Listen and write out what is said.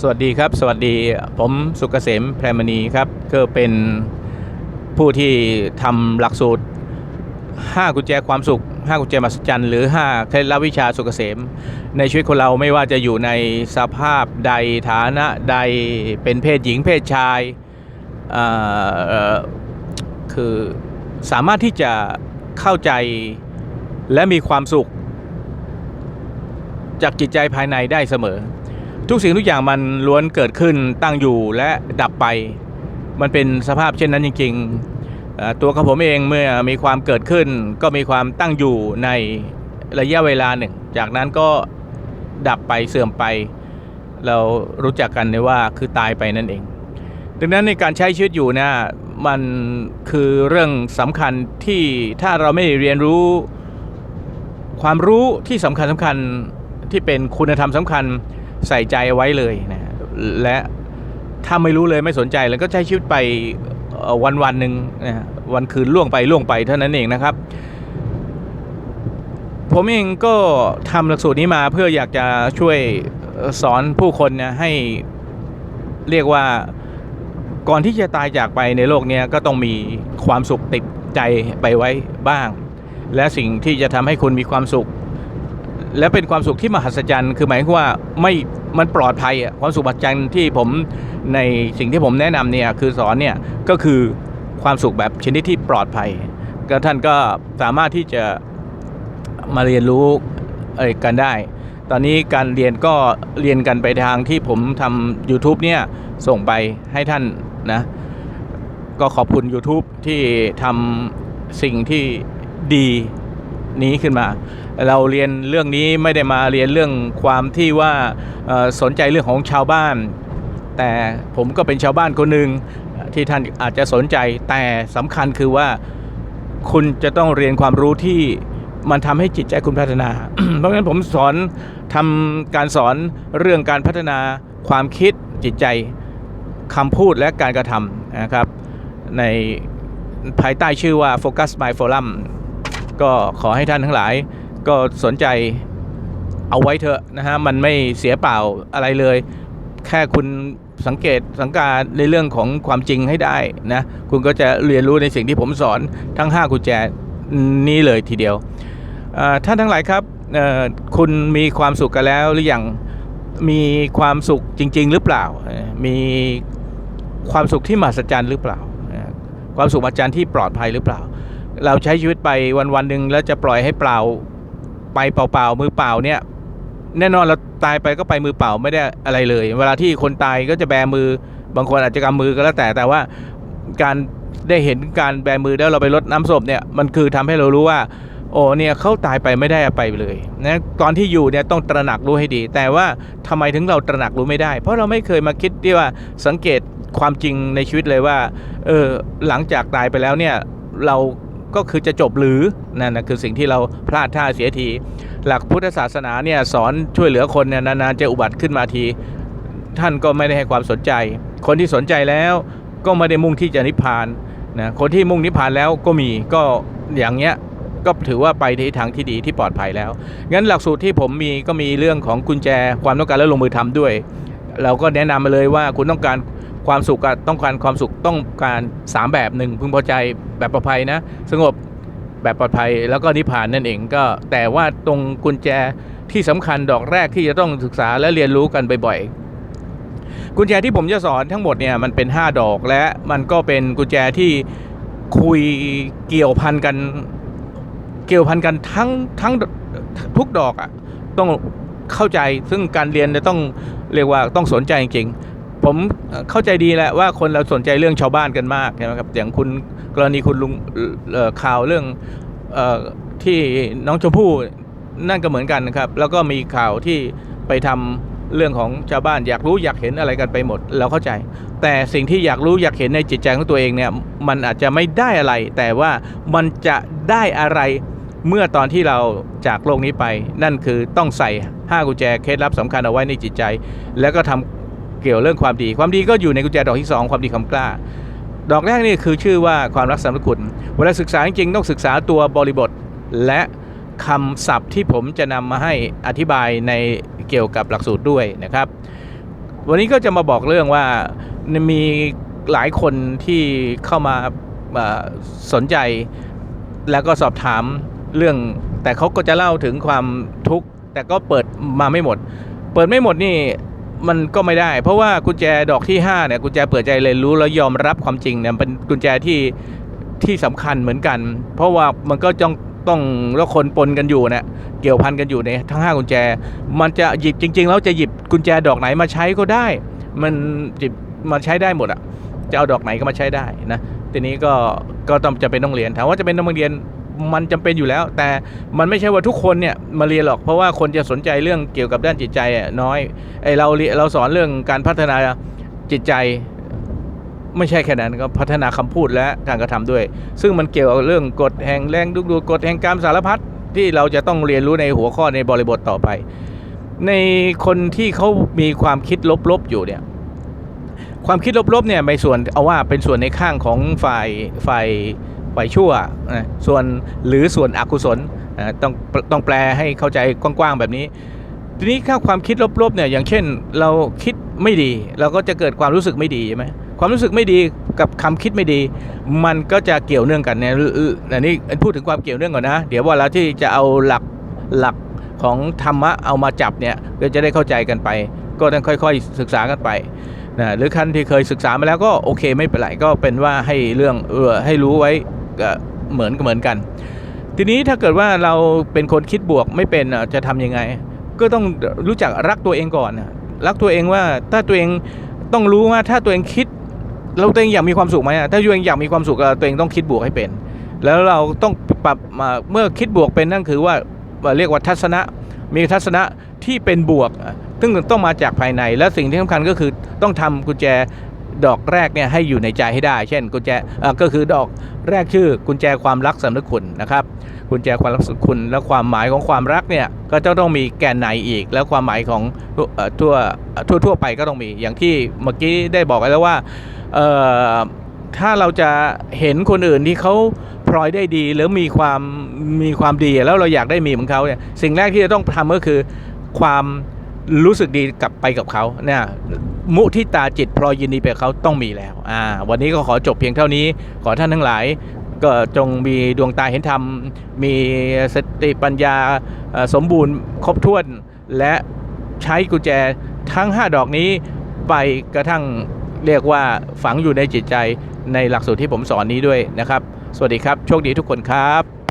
สวัสดีครับ สวัสดีผมสุกเกษมแพรมณีครับก็เป็นผู้ที่ทำหลักสูตร 5 กุญแจความสุข 5 กุญแจมหัศจรรย์หรือ 5 เคล็ดลับวิชาสุกเกษม ในชีวิตคนเราไม่ว่าจะอยู่ในสภาพใดฐานะใดเป็นเพศหญิงเพศชายคือสามารถที่จะเข้าใจและมีความสุข จากจิตใจภายในได้เสมอ ทุกสิ่งทุกอย่างมันล้วนเกิดขึ้นตั้งอยู่และดับไป มันเป็นสภาพเช่นนั้นจริงๆ ตัวของผมเองเมื่อมีความเกิดขึ้น ก็มีความตั้งอยู่ในระยะเวลาหนึ่ง จากนั้นก็ดับไปเสื่อมไป เรารู้จักกันเลยว่าคือตายไปนั่นเอง ดังนั้นในการใช้ชีวิตอยู่นะมันคือเรื่องสำคัญที่ถ้าเราไม่เรียนรู้ ความรู้ที่สำคัญสำคัญที่เป็นคุณธรรมสำคัญ ใส่ใจไว้เลยนะและถ้าไม่รู้เลยไม่สนใจแล้วก็ใช้ชีวิตไปวันวันๆหนึ่งนะวันคืนล่วงไปล่วงไปเท่านั้นเองนะครับ ผมเองก็ทำหลักสูตรนี้มาเพื่ออยากจะช่วยสอนผู้คนนะให้เรียกว่าก่อนที่จะตายจากไปในโลกนี้ก็ต้องมีความสุขติดใจไปไว้บ้าง และสิ่งที่จะทำให้คุณมีความสุข และเป็นความสุขที่มหัศจรรย์คือหมายว่าไม่มันปลอดภัยอะความสุขมหัศจรรย์ที่ผมในสิ่งที่ผมแนะนำเนี่ยคือสอนเนี่ยก็คือความสุขแบบชนิดที่ปลอดภัยก็ท่านก็สามารถที่จะมาเรียนรู้กันได้ ตอนนี้การเรียนก็เรียนกันไปทางที่ผมทำ YouTube เนี่ยส่งไปให้ท่านนะ ก็ขอบคุณ YouTube ที่ทำสิ่งที่ดี นี้ขึ้นมา เราเรียนเรื่องนี้ไม่ได้มาเรียนเรื่องความที่ว่าสนใจเรื่องของชาวบ้าน แต่ผมก็เป็นชาวบ้านคนหนึ่งที่ท่านอาจจะสนใจแต่สำคัญคือว่าคุณจะต้องเรียนความรู้ที่มันทำให้จิตใจคุณพัฒนา เพราะงั้นผมสอนทำการสอนเรื่องการพัฒนาความคิดจิตใจคำพูดและการกระทำนะครับ ในภายใต้ชื่อว่า Focus My Forum ก็ขอให้ท่านทั้งหลาย ก็สนใจเอาไว้เถอะนะฮะมันไม่เสียเปล่าอะไรเลย แค่คุณสังเกตสังการในเรื่องของความจริงให้ได้นะคุณก็จะเรียนรู้ในสิ่งที่ผมสอนทั้ง 5 กุญแจนี้เลยทีเดียวท่านทั้งหลายครับคุณมีความสุขกันแล้วหรือยังมีความสุขจริง ๆ หรือเปล่า มีความสุขที่มหัศจรรย์หรือเปล่า ความสุขมหัศจรรย์ที่ปลอดภัยหรือเปล่า เราใช้ชีวิตไปวันวันๆหนึ่งแล้วจะปล่อยให้เปล่า ไปเปล่าๆมือเปล่าเนี่ย แน่นอนเราตายไปก็ไปมือเปล่าไม่ได้อะไรเลย เวลาที่คนตายก็จะแบมือบางคนอาจจะกำมือก็แล้วแต่แต่ว่าการได้เห็นการแบมือแล้วเราไปรดน้ำศพเนี่ยมันคือทำให้เรารู้ว่า โอ้เนี่ยเขาตายไปไม่ได้อาไปเลยนะตอนที่อยู่เนี่ยต้องตระหนักรู้ให้ดี แต่ว่าทำไมถึงเราตระหนักรู้ไม่ได้ เพราะเราไม่เคยมาคิดที่ว่าสังเกตความจริงในชีวิตเลยว่าเออหลังจากตายไปแล้วเนี่ยเรา ก็คือจะจบหรือนั่นนะคือสิ่งที่เราพลาดท่าเสียที หลักพุทธศาสนาเนี่ยสอนช่วยเหลือคนเนี่ยนานๆจะอุบัติขึ้นมาที ท่านก็ไม่ได้ให้ความสนใจ คนที่สนใจแล้วก็ไม่ได้มุ่งที่จะนิพพานนะคนที่มุ่งนิพพานแล้วก็มีก็อย่างเงี้ยก็ถือว่าไปในทางที่ดีที่ปลอดภัยแล้ว งั้นหลักสูตรที่ผมมีก็มีเรื่องของกุญแจความต้องการและลงมือทำด้วย เราก็แนะนำมาเลยว่าคุณต้องการ ความสุขกับต้องการความสุขต้องการ 3 แบบหนึ่งพึงพอใจแบบปลอดภัยนะ สงบแบบปลอดภัยแล้วก็นิพพานนั่นเองก็แต่ว่าตรงกุญแจที่สำคัญดอกแรกที่จะต้องศึกษาและเรียนรู้กันบ่อยๆกุญแจที่ผมจะสอนทั้งหมดเนี่ยมันเป็น 5 ดอกและมันก็เป็นกุญแจที่คุยเกี่ยวพันกันเกี่ยวพันกันทั้งทั้งทุกดอกอะ่ะต้องเข้าใจซึ่งการเรียนจะต้องเรียกว่าต้องสนใจจริงๆ ผมเข้าใจดีแหละว่าคนเราสนใจเรื่องชาวบ้านกันมากใช่ไหมครับอย่างคุณกรณีคุณลุงข่าวเรื่องอที่น้องชมพู่นั่นก็เหมือนกันนะครับ แล้วก็มีข่าวที่ไปทำเรื่องของชาวบ้านอยากรู้อยากเห็นอะไรกันไปหมดเราเข้าใจ แต่สิ่งที่อยากรู้อยากเห็นในจิตใจของตัวเองเนี่ยมันอาจจะไม่ได้อะไร แต่ว่ามันจะได้อะไรเมื่อตอนที่เราจากโลกนี้ไป นั่นคือต้องใส่5กุญแจเคล็ดลับสำคัญเอาไว้ในจิตใจ แล้วก็ทำ เกี่ยวเรื่องความดี ความดีก็อยู่ในกุญแจดอกที่ 2 ความดีความกล้า ดอกแรกนี่คือชื่อว่าความรักสามกุลเวลาศึกษาจริงต้องศึกษาตัวบริบท และคำศัพท์ที่ผมจะนำมาให้อธิบายในเกี่ยวกับหลักสูตรด้วยนะครับ วันนี้ก็จะมาบอกเรื่องว่ามีหลายคนที่เข้ามาสนใจ แล้วก็สอบถามเรื่อง แต่เขาก็จะเล่าถึงความทุกข์แต่ก็เปิดมาไม่หมด เปิดไม่หมดนี่ มันก็ไม่ได้ เพราะว่ากุญแจดอกที่5เนี่ยกุญแจเปิดใจเรียนรู้แล้วยอมรับความจริงเนี่ยเป็นกุญแจที่ที่สำคัญเหมือนกัน เพราะว่ามันก็ต้องต้องแล้วคนปนกันอยู่นะเกี่ยวพันกันอยู่ในทั้ง 5 กุญแจ มันจะหยิบจริง ๆ แล้วจะหยิบกุญแจดอกไหนมาใช้ก็ได้ มันหยิบมาใช้ได้หมดอะจะเอาดอกไหนก็มาใช้ได้นะทีนี้ก็ก็ต้องจะเป็นต้องเรียนถามว่าจะเป็นต้องเรียน มันจำเป็นอยู่แล้ว แต่มันไม่ใช่ว่าทุกคนเนี่ยมาเรียนหรอกเพราะว่าคนจะสนใจเรื่องเกี่ยวกับด้านจิตใจน้อยไอเราเรียเราสอนเรื่องการพัฒนาจิตใจไม่ใช่แค่นั้นก็พัฒนาคำพูดและการกระทำด้วย ซึ่งมันเกี่ยวกับเรื่องกฎแห่งแรงดึงดูดกฎแห่งกรรมสารพัดที่เราจะต้องเรียนรู้ในหัวข้อในบริบทต่อไป ในคนที่เขามีความคิดลบๆอยู่เนี่ย ความคิดลบๆเนี่ยในส่วนเอาว่าเป็นส่วนในข้างของฝ่ายฝ่าย ฝ่ายชั่วส่วนหรือส่วนอกุศลต้องต้องแปลให้เข้าใจกว้างๆแบบนี้ ทีนี้ถ้าความคิดลบๆเนี่ยอย่างเช่น เราคิดไม่ดี เราก็จะเกิดความรู้สึกไม่ดีใช่ไหมความรู้สึกไม่ดีกับคำคิดไม่ดี มันก็จะเกี่ยวเนื่องกันเนี่ยอันนี้พูดถึงความเกี่ยวเนื่องก่อนนะ เดี๋ยวว่าเราที่จะเอาหลักหลักของธรรมะเอามาจับเนี่ยก็จะได้เข้าใจกันไป ก็ต้องค่อย ๆ ศึกษากันไปนะหรือคันที่เคยศึกษามาแล้วก็โอเคไม่เป็นไรก็เป็นว่าให้เรื่องเออให้รู้ไว้ เหมือนเหมือนกัน ทีนี้ถ้าเกิดว่าเราเป็นคนคิดบวกไม่เป็นจะทำยังไง ก็ต้องรู้จักรักตัวเองก่อน รักตัวเองว่าถ้าตัวเองต้องรู้ว่าถ้าตัวเองคิดเราตัวเองอยากมีความสุขไหมถ้าตัวเองอยากมีความสุขตัวเองต้องคิดบวกให้เป็น แล้วเราต้องปรับมาเมื่อคิดบวกเป็นนั่นคือว่าเรียกว่าทัศนะ มีทัศนะที่เป็นบวก ซึ่งต้องมาจากภายใน และสิ่งที่สำคัญก็คือต้องทำกุญแจ ดอกแรกเนี่ยให้อยู่ในใจให้ได้ เช่นกุญแจก็คือดอกแรกชื่อกุญแจความรักสำนึกคุณนะครับกุญแจความรักสำนึกคุณและความหมายของความรักเนี่ยก็จะต้องมีแกนในอีก แล้วความหมายของอทั่วทั่วทั่วไปก็ต้องมี อย่างที่เมื่อกี้ได้บอกไปแล้วว่าถ้าเราจะเห็นคนอื่นที่เขาพลอยได้ดีหรือมีความมีความดีแล้วเราอยากได้มีเหมือนเขาเนี่ยสิ่งแรกที่จะต้องทำก็คือความ รู้สึกดีกลับไปกับเขาเนี่ยมุทิตาจิตพลอยยินดีไปเขาต้องมีแล้วอ่าวันนี้ก็ขอจบเพียงเท่านี้ ขอท่านทั้งหลาย ก็จงมีดวงตาเห็นธรรม มีสติปัญญาสมบูรณ์ครบถ้วน และใช้กุญแจทั้ง 5 ดอกนี้ไปกระทั่งเรียกว่าฝังอยู่ในจิตใจในหลักสูตรที่ผมสอนนี้ด้วยนะครับ สวัสดีครับ โชคดีทุกคนครับ